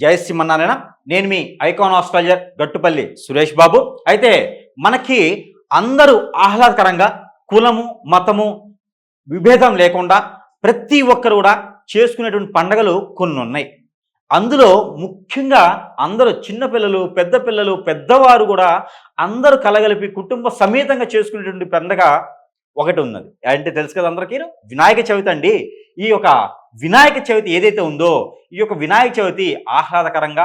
జయ సింహనారాయణ నేను మీ icon astrologer Gattupalli Suresh Babu. అయితే మనకి అందరూ ఆహ్లాదకరంగా కులము మతము విభేదం లేకుండా ప్రతి ఒక్కరు కూడా చేసుకునేటువంటి పండగలు కొన్ని ఉన్నాయి. అందులో ముఖ్యంగా అందరూ చిన్నపిల్లలు పెద్ద పిల్లలు పెద్దవారు కూడా అందరూ కలగలిపి కుటుంబ సమేతంగా చేసుకునేటువంటి పండగ ఒకటి ఉన్నది. అంటే తెలుసు కదా అందరికీ? వినాయక చవితి అండి. ఈ యొక్క వినాయక చవితి ఏదైతే ఉందో ఈ యొక్క వినాయక చవితి ఆహ్లాదకరంగా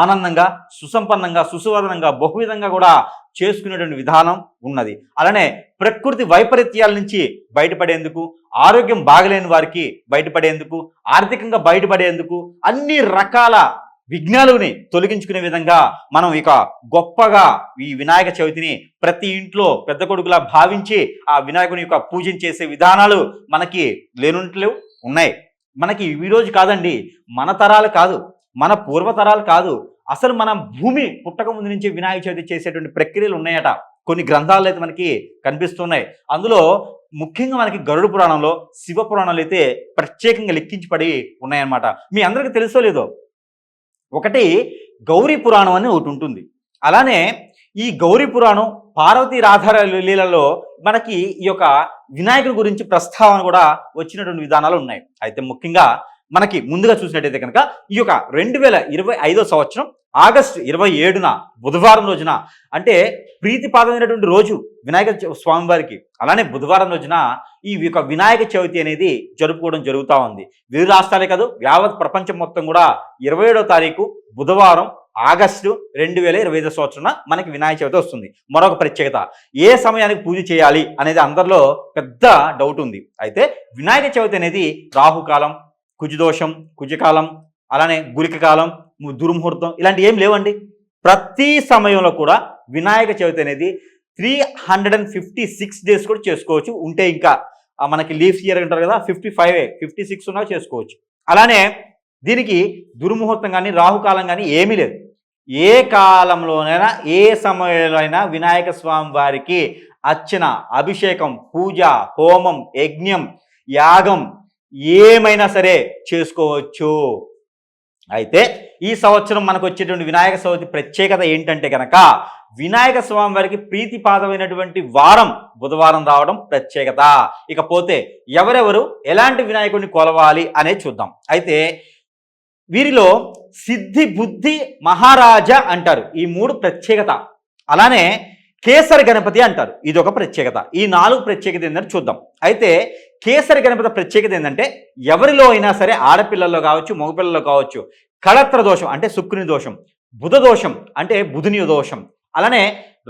ఆనందంగా సుసంపన్నంగా సుసువదనంగా బహువిధంగా కూడా చేసుకునేటువంటి విధానం ఉన్నది. అలానే ప్రకృతి వైపరీత్యాల నుంచి బయటపడేందుకు ఆరోగ్యం బాగలేని వారికి బయటపడేందుకు ఆర్థికంగా బయటపడేందుకు అన్ని రకాల విఘ్నాలుని తొలగించుకునే విధంగా మనం ఇక గొప్పగా ఈ వినాయక చవితిని ప్రతి ఇంట్లో పెద్ద కొడుకులా భావించి ఆ వినాయకుని యొక్క పూజన చేసే విధానాలు మనకి లేనుంటలేవు ఉన్నాయి. మనకి ఈ రోజు కాదండి మన తరాలు కాదు మన పూర్వతరాలు కాదు. అసలు మన భూమి పుట్టక ముందు నుంచి వినాయక చవితి చేసేటువంటి ప్రక్రియలు ఉన్నాయట. కొన్ని గ్రంథాలు అయితే మనకి కనిపిస్తున్నాయి. అందులో ముఖ్యంగా మనకి గరుడు పురాణంలో శివ పురాణాలు అయితే ప్రత్యేకంగా లెక్కించబడి ఉన్నాయన్నమాట. మీ అందరికీ తెలుసో లేదో? ఒకటి గౌరీ పురాణం అని ఒకటి ఉంటుంది. అలానే ఈ గౌరీ పురాణం పార్వతీ రాధార లీలలో మనకి ఈ యొక్క వినాయకుడి గురించి ప్రస్తావన కూడా వచ్చినటువంటి విధానాలు ఉన్నాయి. అయితే ముఖ్యంగా మనకి ముందుగా చూసినట్టయితే కనుక ఈ యొక్క రెండు వేల ఇరవై ఐదో సంవత్సరం ఆగస్టు ఇరవై ఏడున బుధవారం రోజున అంటే ప్రీతిపాదమైనటువంటి రోజు వినాయక చ- స్వామివారికి. అలానే బుధవారం రోజున ఈ యొక్క వినాయక చవితి అనేది జరుపుకోవడం జరుగుతూ ఉంది. వివిధ రాష్ట్రాలే కాదు యావత్ ప్రపంచం మొత్తం కూడా ఇరవై ఏడో తారీఖు బుధవారం ఆగస్టు రెండు వేల ఇరవై ఐదో సంవత్సరం మనకి వినాయక చవితి వస్తుంది. మరొక ప్రత్యేకత ఏ సమయానికి పూజ చేయాలి అనేది అందరిలో పెద్ద డౌట్ ఉంది. అయితే వినాయక చవితి అనేది రాహుకాలం కుజదోషం కుజకాలం అలానే గురిక కాలం దుర్ముహూర్తం ఇలాంటి ఏం లేవండి. ప్రతి సమయంలో కూడా వినాయక చవితి అనేది three hundred and fifty six days కూడా చేసుకోవచ్చు. ఉంటే ఇంకా మనకి లీఫ్ ఇయర్ అంటారు కదా ఫిఫ్టీ ఫైవ్ ఫిఫ్టీ సిక్స్ ఉన్నా చేసుకోవచ్చు. అలానే దీనికి దుర్ముహూర్తం కానీ రాహుకాలం కానీ ఏమీ లేదు. ఏ కాలంలోనైనా ఏ సమయంలో అయినా వినాయక స్వామి వారికి అర్చన అభిషేకం పూజ హోమం యజ్ఞం యాగం ఏమైనా సరే చేసుకోవచ్చు. అయితే ఈ సంవత్సరం మనకు వచ్చేటువంటి వినాయక చవితి ప్రత్యేకత ఏంటంటే కనుక వినాయక స్వామి వారికి ప్రీతిపాదమైనటువంటి వారం బుధవారం రావడం ప్రత్యేకత. ఇకపోతే ఎవరెవరు ఎలాంటి వినాయకుడిని కొలవాలి అనే చూద్దాం. అయితే వీరిలో సిద్ధి బుద్ధి మహారాజా అంటారు. ఈ మూడు ప్రత్యేకత. అలానే కేసరి గణపతి అంటారు. ఇది ఒక ప్రత్యేకత. ఈ నాలుగు ప్రత్యేకత ఏంటంటే చూద్దాం. అయితే కేసరి గణపతి ప్రత్యేకత ఏంటంటే ఎవరిలో అయినా సరే ఆడపిల్లల్లో కావచ్చు మగపిల్లల్లో కావచ్చు కళత్ర దోషం అంటే శుక్రుని దోషం బుధ దోషం అంటే బుధుని దోషం అలానే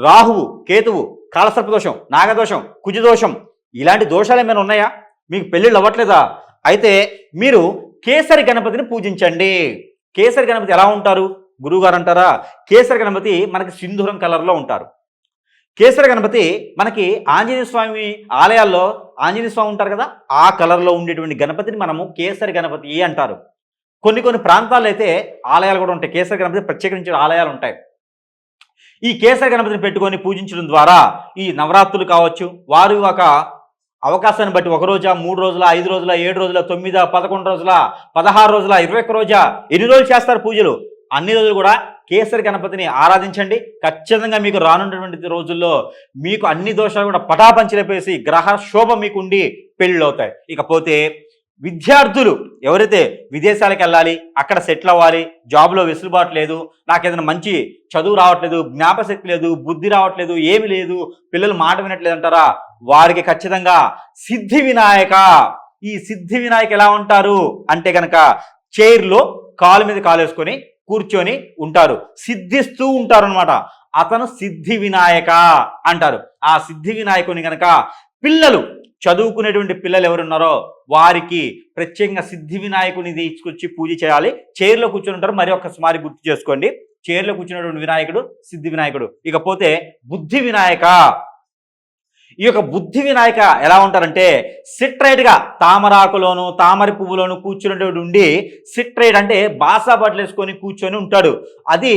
రాహువు కేతువు కాలసర్ప దోషం నాగదోషం కుజదోషం ఇలాంటి దోషాలు ఏమైనా ఉన్నాయా? మీకు పెళ్ళిళ్ళు అవ్వట్లేదా? అయితే మీరు కేసరి గణపతిని పూజించండి. కేసరి గణపతి ఎలా ఉంటారు? గురువుగారు అంటారా? కేసరి గణపతి మనకి సింధూరం కలర్లో ఉంటారు. కేసరి గణపతి మనకి ఆంజనేయ స్వామి ఆలయాల్లో ఆంజనేయ స్వామి ఉంటారు కదా ఆ కలర్లో ఉండేటువంటి గణపతిని మనము కేసరి గణపతి అంటారు. కొన్ని కొన్ని ప్రాంతాల్లో అయితే ఆలయాలు కూడా ఉంటాయి. కేసరి గణపతి ప్రత్యేకించిన ఆలయాలు ఉంటాయి. ఈ కేసరి గణపతిని పెట్టుకొని పూజించడం ద్వారా ఈ నవరాత్రులు కావచ్చు వారు ఒక అవకాశాన్ని బట్టి ఒక రోజా మూడు రోజుల ఐదు రోజుల ఏడు రోజుల తొమ్మిది పదకొండు రోజుల పదహారు రోజుల ఇరవై ఒక్క రోజా ఎన్ని రోజులు చేస్తారు పూజలు? అన్ని రోజులు కూడా కేసరి గణపతిని ఆరాధించండి. ఖచ్చితంగా మీకు రానున్నటువంటి రోజుల్లో మీకు అన్ని దోషాలు కూడా పటాపంచలేపేసి గ్రహ శోభ మీకు ఉండి పెళ్ళవుతాయి. అవుతాయి ఇకపోతే విద్యార్థులు ఎవరైతే విదేశాలకు వెళ్ళాలి అక్కడ సెటిల్ అవ్వాలి జాబ్లో వెసులుబాటు లేదు నాకు ఏదైనా మంచి చదువు రావట్లేదు జ్ఞాపశక్తి లేదు బుద్ధి రావట్లేదు ఏమి లేదు పిల్లలు మాట వినట్లేదు అంటారా? వారికి ఖచ్చితంగా సిద్ధి వినాయక. ఈ సిద్ధి వినాయక ఎలా ఉంటారు? అంటే కనుక చైర్లో కాలు మీద కాలు వేసుకొని కూర్చొని ఉంటారు. సిద్ధిస్తూ ఉంటారు అనమాట అతను సిద్ధి వినాయక అంటారు. ఆ సిద్ధి వినాయకుని కనుక పిల్లలు చదువుకునేటువంటి పిల్లలు ఎవరున్నారో వారికి ప్రత్యేకంగా సిద్ధి వినాయకుని తీసుకొచ్చి పూజ చేయాలి. చైర్లో కూర్చొని ఉంటారు. మరి ఒక్కసారి గుర్తు చేసుకోండి. చైర్లో కూర్చున్నటువంటి వినాయకుడు సిద్ధి వినాయకుడు. ఇకపోతే బుద్ధి వినాయక ఈ యొక్క బుద్ధి వినాయక ఎలా ఉంటారంటే సిట్రైట్గా తామరాకులోను తామర పువ్వులోను కూర్చున్నటువంటి ఉండి సిట్రైట్ అంటే బాసా బట్టలు వేసుకొని కూర్చొని ఉంటాడు. అది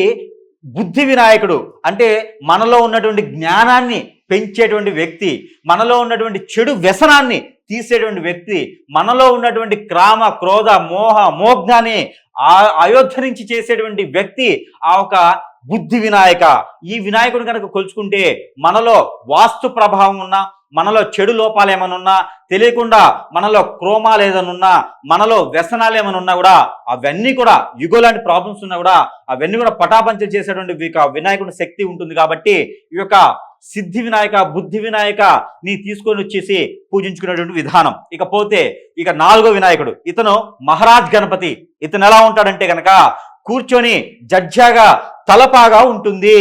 బుద్ధి వినాయకుడు. అంటే మనలో ఉన్నటువంటి జ్ఞానాన్ని పెంచేటువంటి వ్యక్తి మనలో ఉన్నటువంటి చెడు వ్యసనాన్ని తీసేటువంటి వ్యక్తి మనలో ఉన్నటువంటి క్రామ క్రోధ మోహ మోగ్నాన్ని ఆ అయోధ్య నుంచి చేసేటువంటి వ్యక్తి ఆ ఒక బుద్ధి వినాయక. ఈ వినాయకుడు కనుక కొలుచుకుంటే మనలో వాస్తు ప్రభావం ఉన్నా మనలో చెడు లోపాలు ఏమైనా ఉన్నా తెలియకుండా మనలో క్రోమాలు ఏదైనా ఉన్నా మనలో వ్యసనాలు ఏమైనా ఉన్నా కూడా అవన్నీ కూడా యుగో లాంటి ప్రాబ్లమ్స్ ఉన్నా కూడా అవన్నీ కూడా పటాపంచలు చేసేటువంటి ఈ వినాయకుడి శక్తి ఉంటుంది కాబట్టి ఈ యొక్క సిద్ధి వినాయక బుద్ధి వినాయక నీ తీసుకొని వచ్చేసి పూజించుకునేటువంటి విధానం. ఇకపోతే ఇక నాలుగో వినాయకుడు ఇతను మహారాజ్ గణపతి. ఇతను ఎలా ఉంటాడంటే కనుక కూర్చొని జడ్జాగా తలపాగా ఉంటుంది.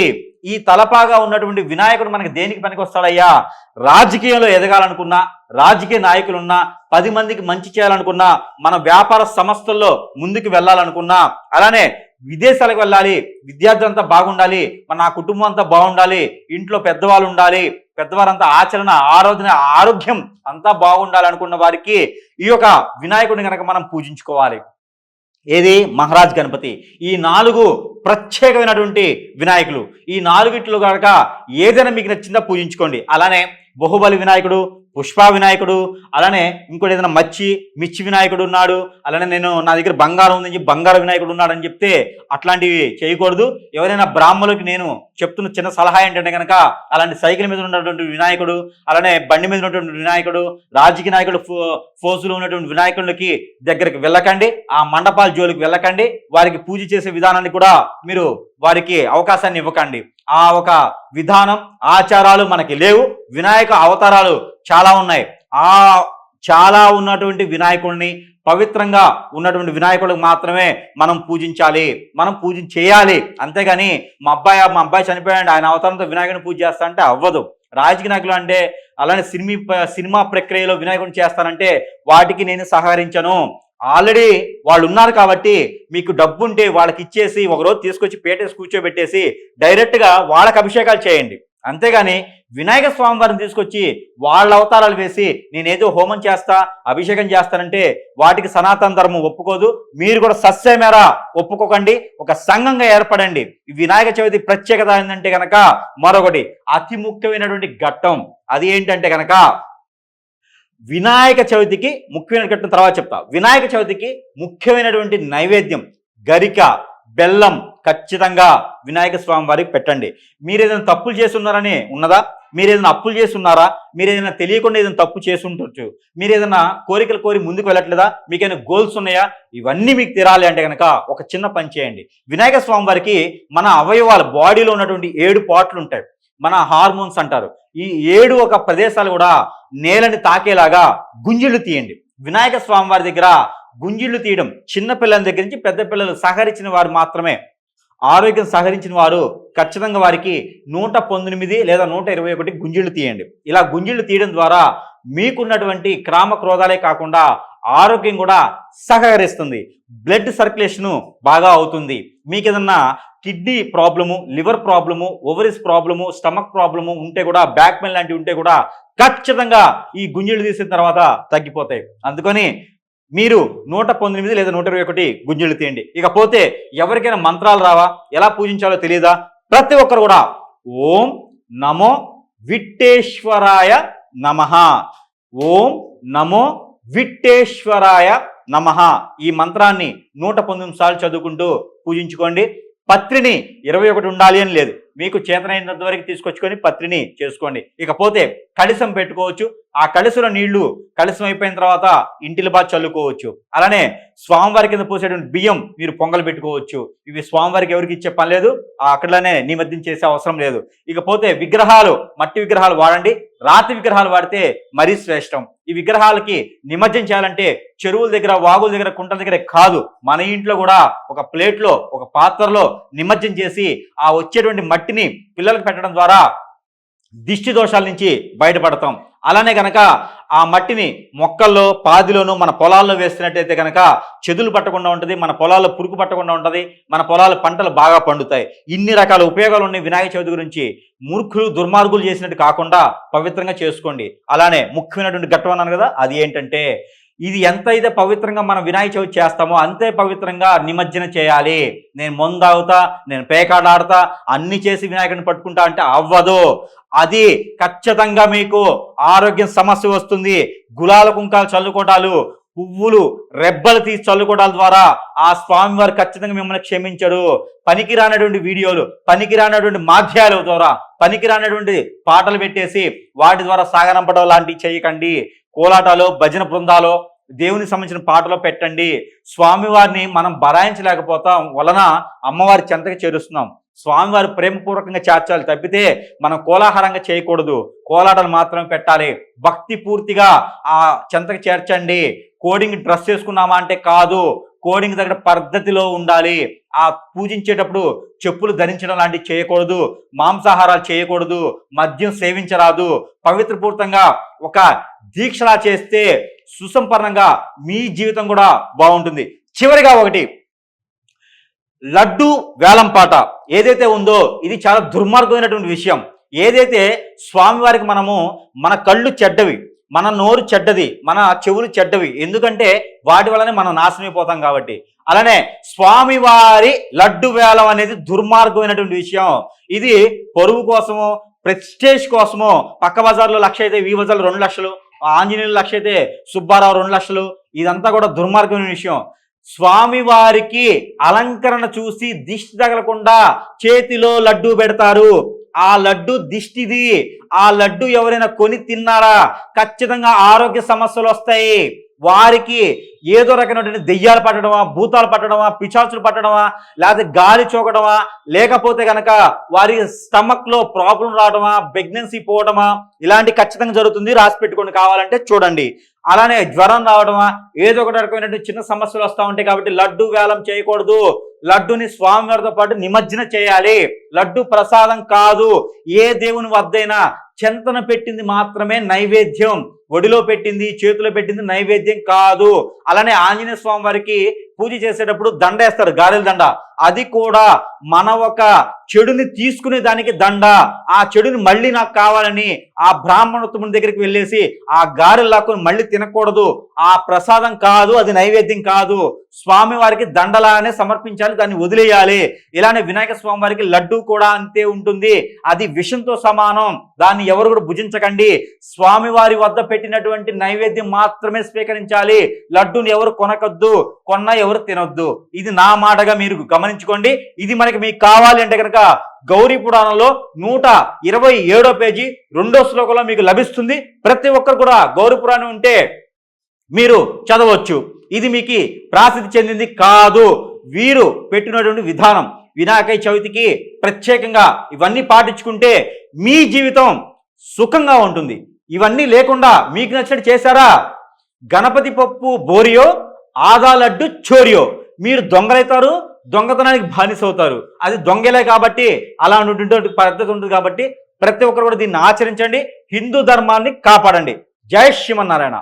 ఈ తలపాగా ఉన్నటువంటి వినాయకుడు మనకి దేనికి పనికి వస్తాడయ్యా రాజకీయంలో ఎదగాలనుకున్నా రాజకీయ నాయకులున్నా పది మందికి మంచి చేయాలనుకున్నా మన వ్యాపార సంస్థల్లో ముందుకు వెళ్ళాలనుకున్నా అలానే విదేశాలకు వెళ్ళాలి విద్యార్థులంతా బాగుండాలి మన నా కుటుంబం అంతా బాగుండాలి ఇంట్లో పెద్దవాళ్ళు ఉండాలి పెద్దవారంతా ఆచరణ ఆరోధన ఆరోగ్యం అంతా బాగుండాలనుకున్న వారికి ఈ యొక్క వినాయకుడిని కనుక మనం పూజించుకోవాలి. ఏది? మహారాజ్ గణపతి. ఈ నాలుగు ప్రత్యేకమైనటువంటి వినాయకులు. ఈ నాలుగిట్లు కనుక ఏదైనా మీకు నచ్చిందో పూజించుకోండి. అలానే బహుబలి వినాయకుడు పుష్ప వినాయకుడు అలానే ఇంకోటి ఏదైనా మచ్చి మిచ్చి వినాయకుడు ఉన్నాడు అలానే నేను నా దగ్గర బంగారం ఉందని చెప్పి బంగారు వినాయకుడు ఉన్నాడని చెప్తే అట్లాంటివి చేయకూడదు. ఎవరైనా బ్రాహ్మణులకి నేను చెప్తున్న చిన్న సలహా ఏంటంటే కనుక అలాంటి సైకిల్ మీద ఉన్నటువంటి వినాయకుడు అలానే బండి మీద ఉన్నటువంటి వినాయకుడు రాజకీయ నాయకుడు ఫోజులు ఉన్నటువంటి వినాయకుడికి దగ్గరికి వెళ్ళకండి ఆ మండపాల జోలికి వెళ్ళకండి వారికి పూజ చేసే విధానాన్ని కూడా మీరు వారికి అవకాశాన్ని ఇవ్వకండి. ఆ ఒక విధానం ఆచారాలు మనకి లేవు. వినాయక అవతారాలు చాలా ఉన్నాయి. ఆ చాలా ఉన్నటువంటి వినాయకుడిని పవిత్రంగా ఉన్నటువంటి వినాయకుడికి మాత్రమే మనం పూజించాలి. మనం పూజ చేయాలి. అంతేగాని మా అబ్బాయి మా అబ్బాయి చనిపోయాడు ఆయన అవతారంతో వినాయకుడిని పూజ చేస్తా అంటే అవ్వదు. రాజకీయ నాయకులు అంటే అలానే సినిమా సినిమా ప్రక్రియలో వినాయకుడిని చేస్తానంటే వాటికి నేను సహకరించను. ఆల్రెడీ వాళ్ళు ఉన్నారు కాబట్టి మీకు డబ్బు ఉంటే వాళ్ళకి ఇచ్చేసి ఒకరోజు తీసుకొచ్చి పేటేసి కూర్చోబెట్టేసి డైరెక్ట్గా వాళ్ళకి అభిషేకాలు చేయండి. అంతేగాని వినాయక స్వామి వారిని తీసుకొచ్చి వాళ్ళ అవతారాలు వేసి నేనేదో హోమం చేస్తా అభిషేకం చేస్తానంటే వాటికి సనాతన ధర్మం ఒప్పుకోదు. మీరు కూడా సస్యమేరా ఒప్పుకోకండి. ఒక సంఘంగా ఏర్పడండి. వినాయక చవితి ప్రత్యేకత ఏంటంటే కనుక మరొకటి అతి ముఖ్యమైనటువంటి ఘట్టం. అది ఏంటంటే కనుక వినాయక చవితికి ముఖ్యమైన ఘట్టం తర్వాత చెప్తా. వినాయక చవితికి ముఖ్యమైనటువంటి నైవేద్యం గరిక. బెల్లం ఖచ్చితంగా వినాయక స్వామి వారికి పెట్టండి. మీరు ఏదైనా తప్పులు చేస్తున్నారని ఉన్నదా? మీరు ఏదైనా అప్పులు చేస్తున్నారా? మీరు ఏదైనా తెలియకుండా ఏదైనా తప్పు చేసి మీరు ఏదైనా కోరికలు కోరి ముందుకు వెళ్ళట్లేదా? మీకు ఏదైనా గోల్స్ ఉన్నాయా? ఇవన్నీ మీకు తీరాలి అంటే కనుక ఒక చిన్న పని చేయండి. వినాయక స్వామి వారికి మన అవయవాలు బాడీలో ఉన్నటువంటి ఏడు పాట్లు ఉంటాయి. మన హార్మోన్స్ అంటారు. ఈ ఏడు ఒక ప్రదేశాలు కూడా నేలని తాకేలాగా గుంజిళ్ళు తీయండి. వినాయక స్వామి వారి దగ్గర గుంజిళ్ళు తీయడం. చిన్న పిల్లల దగ్గర నుంచి పెద్ద పిల్లలు సహకరించిన వారు మాత్రమే. ఆరోగ్యం సహకరించిన వారు ఖచ్చితంగా వారికి నూట పంతొమ్మిది లేదా నూట ఇరవై ఒకటి గుంజిళ్ళు తీయండి. ఇలా గుంజిళ్ళు తీయడం ద్వారా మీకున్నటువంటి క్రామ క్రోధాలే కాకుండా ఆరోగ్యం కూడా సహకరిస్తుంది. బ్లడ్ సర్క్యులేషను బాగా అవుతుంది. మీకు ఏదన్నా kidney problem liver problem ovaries problem stomach problem ఉంటే కూడా బ్యాక్ పెయిన్ లాంటివి ఉంటే కూడా ఖచ్చితంగా ఈ గుంజీలు తీసిన తర్వాత తగ్గిపోతాయి. అందుకని మీరు నూట పంతొమ్మిది లేదా నూట ఇరవై ఒకటి గుంజులు తీయండి. ఇకపోతే ఎవరికైనా మంత్రాలు రావా? ఎలా పూజించాలో తెలియదా ప్రతి ఒక్కరు కూడా ఓం నమో విట్టేశ్వరాయ నమ. ఓం నమో విట్టేశ్వరాయ నమ. ఈ మంత్రాన్ని నూట పంతొమ్మిది సార్లు చదువుకుంటూ పూజించుకోండి. పత్రిని ఇరవై ఒకటి ఉండాలి అని లేదు. మీకు చేతనైనంత వరకు తీసుకొచ్చుకొని పత్రిని చేసుకోండి. ఇకపోతే కళిసం పెట్టుకోవచ్చు. ఆ కళిసుల నీళ్ళు కళిసం అయిపోయిన తర్వాత ఇంటిలో బాగా చల్లుకోవచ్చు. అలానే స్వామివారి కింద పోసేటువంటి బియ్యం మీరు పొంగలు పెట్టుకోవచ్చు. ఇవి స్వామివారికి ఎవరికి ఇచ్చే పని లేదు. అక్కడనే నిమజ్జనం చేసే అవసరం లేదు. ఇకపోతే విగ్రహాలు మట్టి విగ్రహాలు వాడండి. రాతి విగ్రహాలు వాడితే మరీ శ్రేష్టం. ఈ విగ్రహాలకి నిమజ్జనం చేయాలంటే చెరువుల దగ్గర వాగుల దగ్గర కుంటల దగ్గర కాదు. మన ఇంట్లో కూడా ఒక ప్లేట్లో ఒక పాత్రలో నిమజ్జనం చేసి ఆ వచ్చేటువంటి మట్టిని పిల్లలకు పెట్టడం ద్వారా దిష్టి దోషాల నుంచి బయటపడతాం. అలానే కనుక ఆ మట్టిని మొక్కల్లో పాదిలోను మన పొలాల్లో వేస్తున్నట్టయితే కనుక చెదులు పట్టకుండా ఉంటుంది మన పొలాల్లో పురుగు పట్టకుండా ఉంటుంది మన పొలాల పంటలు బాగా పండుతాయి. ఇన్ని రకాల ఉపయోగాలు ఉన్నాయి వినాయక చవితి గురించి. మూర్ఖులు దుర్మార్గులు చేసినట్టు కాకుండా పవిత్రంగా చేసుకోండి. అలానే ముఖ్యమైనటువంటి ఘట్టం అన్నాను కదా అది ఏంటంటే ఇది ఎంత అయితే పవిత్రంగా మనం వినాయక చవితి చేస్తామో అంతే పవిత్రంగా నిమజ్జన చేయాలి. నేను మొందాగుతా నేను పేకాడాడతా అన్ని చేసి వినాయకుడిని పట్టుకుంటా అంటే అవ్వదు. అది ఖచ్చితంగా మీకు ఆరోగ్యం సమస్య వస్తుంది. గులాల కుంకాలు చల్లుకోటాలు పువ్వులు రెబ్బలు తీసి చల్లుకోవడాల ద్వారా ఆ స్వామివారు ఖచ్చితంగా మిమ్మల్ని క్షమించడు. పనికిరానటువంటి వీడియోలు పనికిరానటువంటి మాధ్యాల ద్వారా పనికిరానటువంటి పాటలు పెట్టేసి వాటి ద్వారా సాగనంపడం లాంటివి చేయకండి. కోలాటాలు భజన బృందాలు దేవునికి సంబంధించిన పాటలో పెట్టండి. స్వామివారిని మనం బరాయించలేకపోతాం. వలన అమ్మవారి చెంతకి చేరుస్తున్నాం. స్వామివారి ప్రేమపూర్వకంగా చేర్చాలి తప్పితే మనం కోలాహలంగా చేయకూడదు. కోలాటలు మాత్రమే పెట్టాలి. భక్తి పూర్తిగా ఆ చెంతకి చేర్చండి. కోడింగ్ డ్రెస్ చేసుకున్నామా అంటే కాదు. కోడింగ్ దగ్గర పద్ధతిలో ఉండాలి. ఆ పూజించేటప్పుడు చెప్పులు ధరించడం లాంటివి చేయకూడదు. మాంసాహారాలు చేయకూడదు. మద్యం సేవించరాదు. పవిత్రపూర్తంగా ఒక దీక్షలా చేస్తే సుసంపన్నంగా మీ జీవితం కూడా బాగుంటుంది. చివరిగా ఒకటి. లడ్డు వేలంపాట ఏదైతే ఉందో ఇది చాలా దుర్మార్గమైనటువంటి విషయం. ఏదైతే స్వామివారికి మనము మన కళ్ళు చెడ్డవి మన నోరు చెడ్డది మన చెవులు చెడ్డవి. ఎందుకంటే వాటి వల్లనే మనం నాశనమైపోతాం కాబట్టి. అలానే స్వామివారి లడ్డు వేలం అనేది దుర్మార్గమైనటువంటి విషయం. ఇది పొరుగు కోసము ప్రెస్టేజ్ కోసము పక్క బజార్లో లక్ష అయితే వీ బజార్లో రెండు లక్షలు ఆంజనేయులు లక్ష అయితే సుబ్బారావు రెండు లక్షలు ఇదంతా కూడా దుర్మార్గమైన విషయం. స్వామివారికి అలంకరణ చూసి దిష్టి తగలకుండా చేతిలో లడ్డు పెడతారు. ఆ లడ్డు దిష్టిది. ఆ లడ్డు ఎవరైనా కొని తిన్నారా? ఖచ్చితంగా ఆరోగ్య సమస్యలు వస్తాయి. వారికి ఏదో రకమైనటువంటి దెయ్యాలు పట్టడమా భూతాలు పట్టడమా పిచాచులు పట్టడమా లేకపోతే గాలి చోకడమా లేకపోతే కనుక వారి స్టమక్లో ప్రాబ్లం రావడమా ప్రెగ్నెన్సీ పోవడమా ఇలాంటి ఖచ్చితంగా జరుగుతుంది. రాసి పెట్టుకొని కావాలంటే చూడండి. అలానే జ్వరం రావడమా ఏదో ఒక రకమైనటువంటి చిన్న సమస్యలు వస్తూ ఉంటాయి కాబట్టి లడ్డు వేలం చేయకూడదు. లడ్డుని స్వామివారితో పాటు నిమజ్జన చేయాలి. లడ్డు ప్రసాదం కాదు. ఏ దేవుని వద్దైనా చెంతన పెట్టింది మాత్రమే నైవేద్యం. ఒడిలో పెట్టింది చేతిలో పెట్టింది నైవేద్యం కాదు. అలానే ఆంజనేయ స్వామి వారికి పూజ చేసేటప్పుడు దండ వేస్తారు గారెల దండ. అది కూడా మన ఒక చెడుని తీసుకునే దానికి దండ. ఆ చెడుని మళ్ళీ నాకు కావాలని ఆ బ్రాహ్మణోత్తముని దగ్గరికి వెళ్ళేసి ఆ గారెలు లాక్కొని మళ్ళీ తినకూడదు. ఆ ప్రసాదం కాదు అది నైవేద్యం కాదు. స్వామి వారికి దండలానే సమర్పించాలి దాన్ని వదిలేయాలి. ఇలానే వినాయక స్వామి వారికి లడ్డు కూడా అంతే ఉంటుంది. అది విషంతో సమానం. దాన్ని ఎవరు కూడా భుజించకండి. స్వామి వారి వద్ద పెట్టినటువంటి నైవేద్యం మాత్రమే స్వీకరించాలి. లడ్డూని ఎవరు కొనకద్దు కొన్నా ఎవరు తినొద్దు. ఇది నా మాటగా మీరు గమనించుకోండి. ఇది మనకి మీకు కావాలి అంటే కనుక గౌరీ పురాణంలో నూట ఇరవై ఏడో పేజీ రెండో శ్లోకంలో మీకు లభిస్తుంది. ప్రతి ఒక్కరు కూడా గౌరీ పురాణం ఉంటే మీరు చదవచ్చు. ఇది మీకు ప్రాసిద్ధి చెందింది కాదు. వీరు పెట్టినటువంటి విధానం వినాయక చవితికి ప్రత్యేకంగా ఇవన్నీ పాటించుకుంటే మీ జీవితం సుఖంగా ఉంటుంది. ఇవన్నీ లేకుండా మీకు నచ్చినట్టు చేశారా? గణపతి పప్పు బోరియో ఆదా లడ్డు చోరియో. మీరు దొంగలైతారు దొంగతనానికి బానిసవుతారు. అది దొంగలే కాబట్టి అలా ఉన్నటువంటి పద్ధతి ఉంటుంది కాబట్టి ప్రతి ఒక్కరు కూడా దీన్ని ఆచరించండి. హిందూ ధర్మాన్ని కాపాడండి. జై శ్రీమన్నారాయణ.